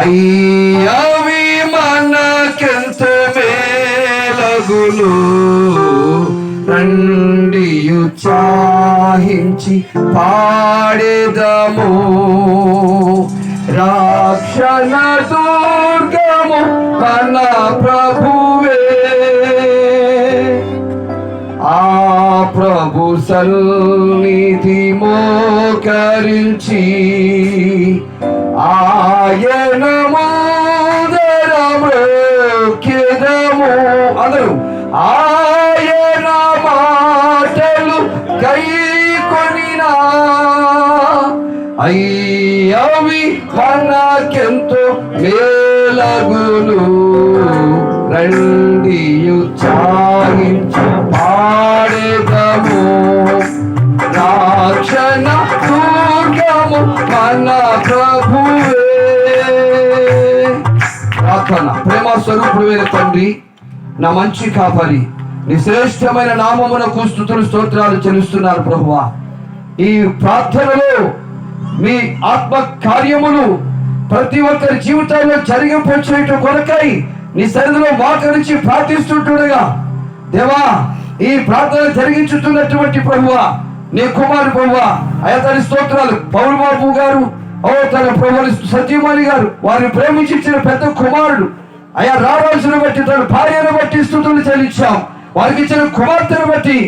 అయ్యవి మనకెంత మేలగులు రండియు చాహించి పాడేదము. రాక్షణ దుర్గము మన ప్రభు సన్నిధి మోకరించి ఆయన మోదరము అందరూ ఆయన మాటలు కై కొనినా అయ్యవి మనకెంతో మేలగులు రండియు చాగించు పాడేదము ప్రార్థన ప్రేమ స్వరూపుడు తండ్రి నా మంచి కాపరి నీ శ్రేష్టమైన నామమునకు స్థుతులు స్తోత్రాలు చెల్లిస్తున్నారు ప్రభువా. ఈ ప్రార్థనలో మీ ఆత్మ కార్యములు ప్రతి ఒక్కరి జీవితాల్లో జరిగిపోచేయటం కొరకై నీ సన్నిధిలో వాకరించి ప్రార్థిస్తుంటుండగా దేవా ఈ ప్రార్థన జరిగించుతున్నటువంటి ప్రభువా నీ కుమారు ప్రభువా అయతని స్తోత్రాలు. పౌరు బాబు గారు ఓ తన ప్రభు సజీవాణి గారు వారిని ప్రేమించి ఇచ్చిన పెద్ద కుమారుడు. అయ్యా రావాల్సిన బట్టి తన భార్యను బట్టి స్థుతులు చెల్లించాం. వారికి ఇచ్చిన కుమార్తెను బట్టి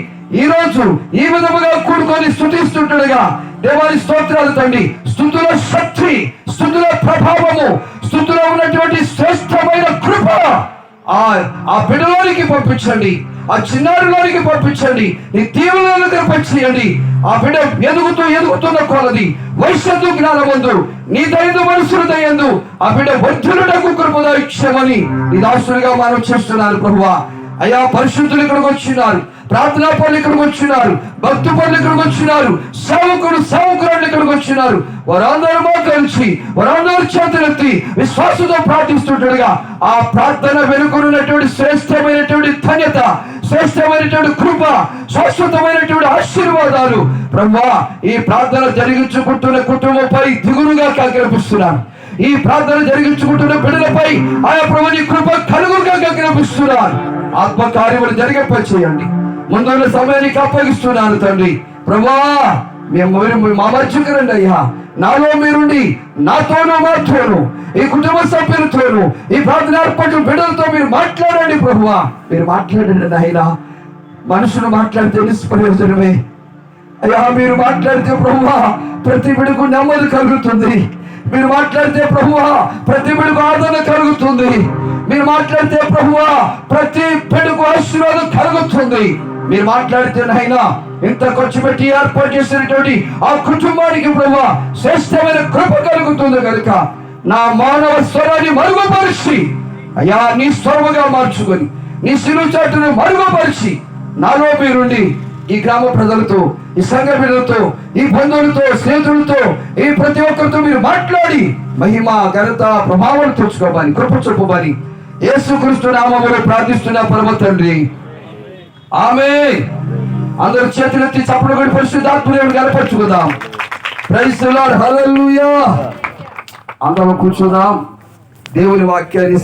ఈ రోజు ఈ విధముగా కూడుకొని స్థుతిస్తుండగా దేవాని స్తోత్రాలు తండ్రి. స్థుతుల శక్తి స్థుతుల ప్రభావము స్థుతులో ఉన్నటువంటి శ్రేష్టమైన కృప ఆ ఆ బిడ్డలోనికి పంపించండి. ఆ చిన్నారిలోనికి పంపించండి. నీ తీవ్రమైన కనిపించండి ఆ బిడ్డ ఎదుగుతూ ఎదుగుతున్న కొలది వయస్సు జ్ఞానమందు నీ దయదు మనుషులు దయందు ఆ బిడ్డ వజ్రుడకు కృపద ఇచ్చామని నీ దాసులుగా మనం చేస్తున్నాను ప్రభువా. అయ్యా పరిశుద్ధులు ఇక్కడికి వచ్చినారు ప్రార్థనా పనులు ఇక్కడికి వచ్చినారు భక్తి పనులు ఇక్కడికి వచ్చినారు సేవకుడు సేవకురాలు ఇక్కడికి వచ్చినారు. వారందరూ కలిసి వారందరూ చేతులెత్తి విశ్వాసంతో ప్రార్థిస్తుంటాడుగా ఆ ప్రార్థన వెనుకనున్నటువంటి శ్రేష్టమైనటువంటి ధన్యత శ్రేష్టమైనటువంటి కృప శాశ్వతమైనటువంటి ఆశీర్వాదాలు బ్రహ్మా ఈ ప్రార్థన జరిగించుకుంటున్న కుటుంబంపై దిగురుగా కనిపిస్తున్నాను. ఈ ప్రార్థన జరిగించుకుంటున్న బిడ్డలపై ఆయా ప్రభుని కృప కలుగుగా కనిపిస్తున్నాను. ఆత్మ కార్యములు జరిగేపై చేయండి ముందున్న సమయానికి అప్పగిస్తున్నాను తండ్రి. ప్రభా మేము మీరు మా మర్చికరండి అయ్యా. నాలో మీరుండి నాతోనూ మాతోను ఈ కుటుంబ సభ్యులతోను ఈ ప్రార్థన ఏర్పాటు బిడ్డలతో మీరు మాట్లాడండి ప్రభువా మీరు మాట్లాడండి నాయనా. మనుషులు మాట్లాడితే నిష్ప్రయోజనమే. అయ్యా మీరు మాట్లాడితే ప్రభువా ప్రతి బిడుకు నెమ్మది కలుగుతుంది. మీరు మాట్లాడితే ప్రభువా ప్రతి బిడుకు ఆదరణ కలుగుతుంది. మీరు మాట్లాడితే ప్రభువా ప్రతి బిడుకు ఆశీర్వాదం కలుగుతుంది. మీరు మాట్లాడితే నాయన ఇంత ఖర్చు పెట్టి ఏర్పాటు చేసినటువంటి ఆ కుటుంబానికి ప్రభు శ్రేష్టమైన కృప కలుగుతుంది కనుక నా మానవ స్వరాన్ని మరుగుపరిచి అయ్యా నీ స్వరముగా మార్చుకొని నీ సిలువ చాటును మరుగుపరిచి నాలో మీరుండి ఈ గ్రామ ప్రజలతో ఈ సంఘ ప్రజలతో ఈ బంధువులతో స్నేహితులతో ఈ ప్రతి ఒక్కరితో మీరు మాట్లాడి మహిమ ఘనత ప్రభావం తెచ్చుకోవాలి కృప చూపమని యేసుక్రీస్తు నామములు ప్రార్థిస్తున్న పరమ తండ్రి. ఆమె అందరు చేతులెత్తి చప్పుడు కొడి పరిశుద్ధాత్మదేవుడు కనపరుచుకుందాం ప్రైస్ లార్డ్ హల్లెలూయా అందరం కూర్చుందాం. దేవుని వాక్యాన్ని